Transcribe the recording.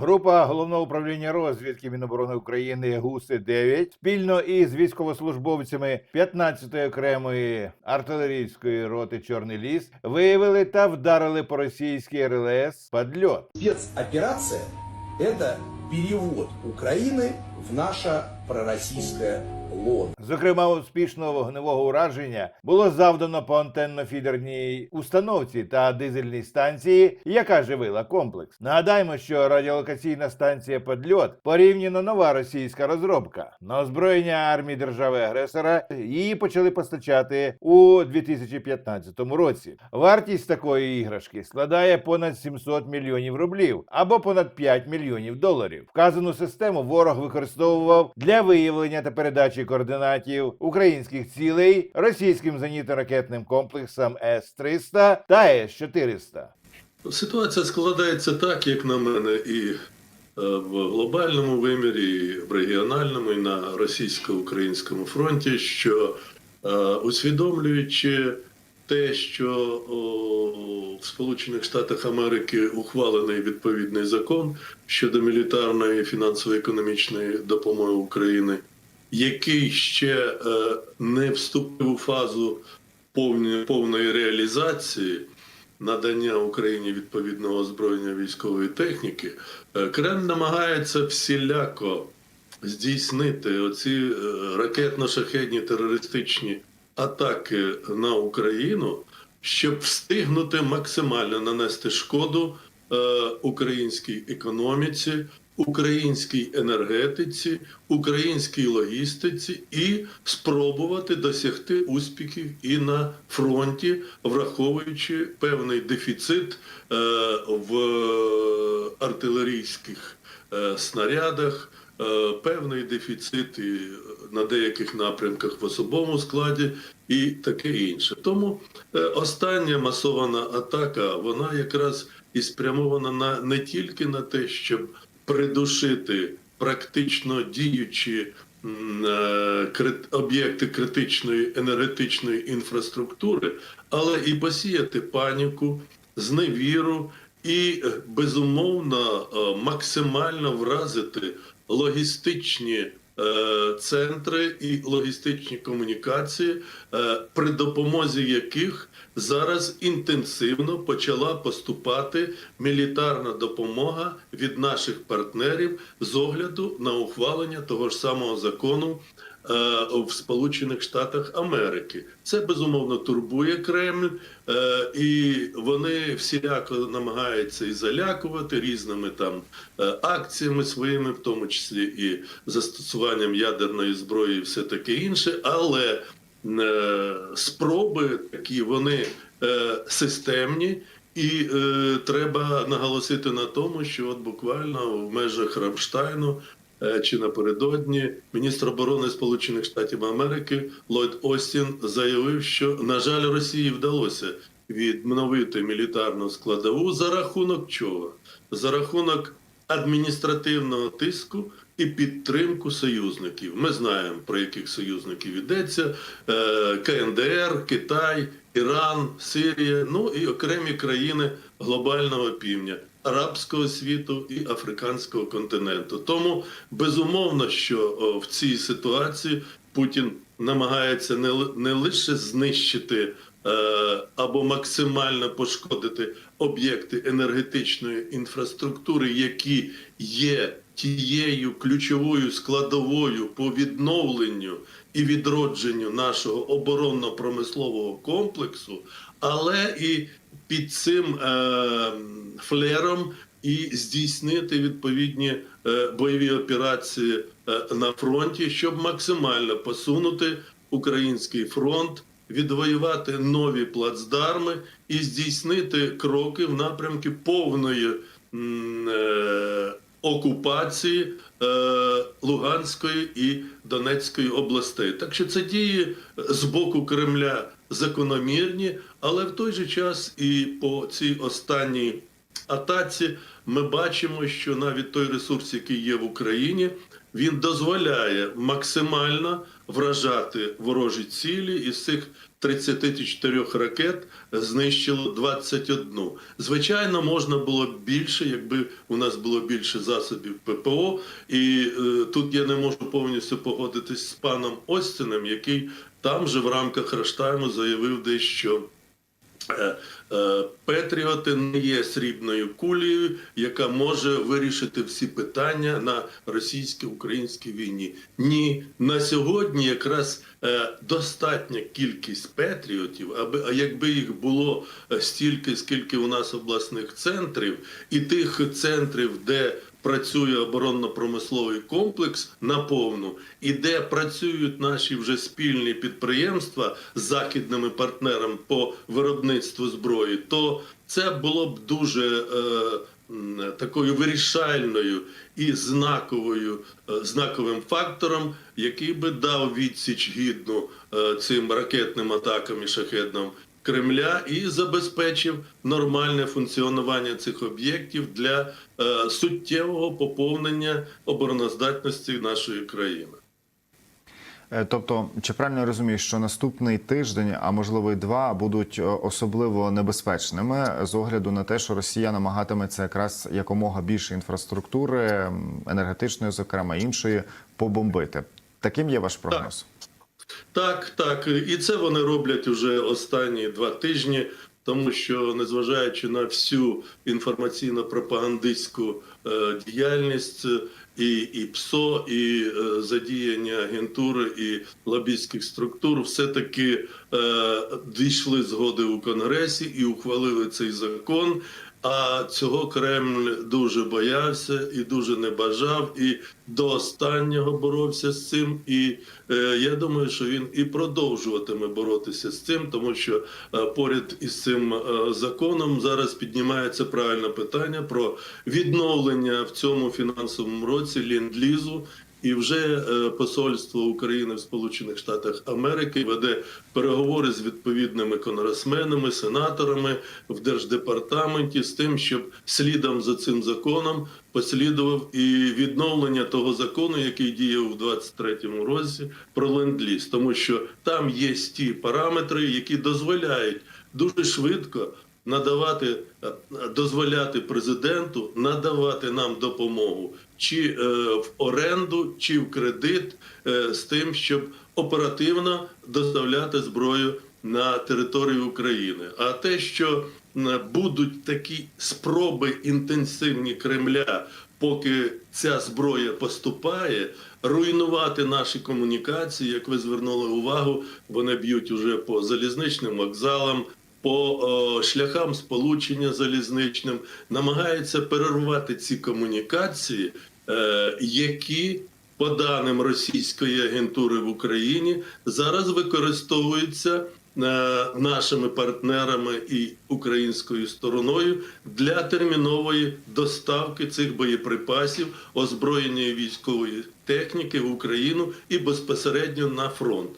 Група головного управління розвідки Міноборони України ГУСи 9 спільно із військовослужбовцями 15-ї окремої артилерійської роти Чорний ліс виявили та вдарили по російській РЛС «Падльот». Спецоперація – це перевод України в наше пророссийское лоно. Зокрема, успішного вогневого ураження було завдано по антенно-фідерній установці та дизельній станції, яка живила комплекс. Нагадаємо, що радіолокаційна станція «Подльот» порівняно нова російська розробка. На озброєння армії держави-агресора її почали постачати у 2015 році. Вартість такої іграшки складає понад 700 мільйонів рублів або понад 5 мільйонів доларів. Вказану систему ворог використовував для виявлення та передачі координатів українських цілей російським зенітно-ракетним комплексам С-300 та С-400. Ситуація складається так, як на мене, і е, в глобальному вимірі, і в регіональному, і на російсько-українському фронті, що е, усвідомлюючи те, що в Сполучених Штатах Америки ухвалений відповідний закон щодо мілітарної фінансово-економічної допомоги України, який ще е, не вступив у фазу повної, реалізації надання Україні відповідного озброєння військової техніки, е, Кремль намагається всіляко здійснити оці е, ракетно-шахедні терористичні атаки на Україну, щоб встигнути максимально нанести шкоду українській економіці, українській енергетиці, українській логістиці і спробувати досягти успіхів і на фронті, враховуючи певний дефіцит е, в артилерійських е, снарядах. е, Певний дефіцит і на деяких напрямках в особовому складі і таке інше. Тому остання масована атака, вона якраз і спрямована на не тільки на те, щоб придушити практично діючі е, об'єкти критичної енергетичної інфраструктури, але і посіяти паніку, зневіру і е, безумовно е, максимально вразити логістичні центри і логістичні комунікації, е, при допомозі яких зараз інтенсивно почала поступати мілітарна допомога від наших партнерів з огляду на ухвалення того ж самого закону е, в Сполучених Штатах Америки. Це безумовно турбує Кремль, е, і вони всіляко намагаються і залякувати різними там е, акціями своїми, в тому числі і застосуванням ядерної зброї, і все таке інше, але е, спроби такі вони е, системні. І е, треба наголосити на тому, що от буквально в межах Рамштайну е, чи напередодні міністр оборони Сполучених Штатів Америки Ллойд Остін заявив, що на жаль Росії вдалося відновити мілітарну складову за рахунок чого? За рахунок адміністративного тиску і підтримку союзників. Ми знаємо про яких союзників йдеться: Е, КНДР, Китай, Іран, Сирія, ну і окремі країни глобального півдня. Арабського світу і африканського континенту. Тому безумовно, що в цій ситуації Путін намагається не, не лише знищити е, або максимально пошкодити об'єкти енергетичної інфраструктури, які є тією ключовою складовою по відновленню і відродженню нашого оборонно-промислового комплексу, але і під цим е, флером і здійснити відповідні е, бойові операції е, на фронті, щоб максимально посунути український фронт, відвоювати нові плацдарми і здійснити кроки в напрямку повної е, окупації Луганської і Донецької областей. Так що це дії з боку Кремля закономірні, але в той же час і по цій останній атаці ми бачимо, що навіть той ресурс, який є в Україні, він дозволяє максимально вражати ворожі цілі із цих 34 ракет знищило 21. Звичайно, можна було більше, якби у нас було більше засобів ППО. І е, тут я не можу повністю погодитись з паном Остіним, який там же в рамках Раштайму заявив дещо. Е, е, Петріоти не є срібною кулею, яка може вирішити всі питання на російсько-українській війні. Ні, на сьогодні якраз е, достатня кількість петріотів, аби а якби їх було стільки, скільки у нас обласних центрів, і тих центрів, де працює оборонно-промисловий комплекс наповну, і де працюють наші вже спільні підприємства з західними партнерами по виробництву зброї, то це було б дуже е, такою вирішальною і знаковою е, знаковим фактором, який би дав відсіч гідну е, цим ракетним атакам і шахедам Кремля і забезпечив нормальне функціонування цих об'єктів для е, суттєвого поповнення обороноздатності нашої країни. Е, Тобто, чи правильно я розумію, що наступний тиждень, а можливо й два, будуть е, особливо небезпечними з огляду на те, що Росія намагатиметься якраз якомога більше інфраструктури, енергетичної, зокрема іншої, побомбити. Таким є ваш прогноз? Так, так. так, І це вони роблять уже останні два тижні, тому що, незважаючи на всю інформаційно-пропагандистську е, діяльність е, і, і ПСО, і е, задіяння агентури і лобістських структур, все-таки е, дійшли згоди у Конгресі і ухвалили цей закон. А цього Кремль дуже боявся і дуже не бажав, і до останнього боровся з цим. І е, я думаю, що він і продовжуватиме боротися з цим, тому що е, поряд із цим е, законом зараз піднімається правильне питання про відновлення в цьому фінансовому році ленд-лізу. І вже е, посольство України в Сполучених Штатах Америки веде переговори з відповідними конгресменами, сенаторами в держдепартаменті з тим, щоб слідом за цим законом послідував і відновлення того закону, який діяв у 23-му році про ленд-ліз. тому що там є ті параметри, які дозволяють дуже швидко надавати, е, дозволяти президенту надавати нам допомогу чи е, в оренду, чи в кредит е, з тим, щоб оперативно доставляти зброю на територію України. А те, що будуть такі спроби інтенсивні Кремля, поки ця зброя поступає, руйнувати наші комунікації, як ви звернули увагу, вони б'ють уже по залізничним вокзалам, по о, шляхам сполучення залізничним, намагаються перервати ці комунікації, е, які, по даним російської агентури в Україні, зараз використовуються е, нашими партнерами і українською стороною для термінової доставки цих боєприпасів, озброєння військової техніки в Україну і безпосередньо на фронт.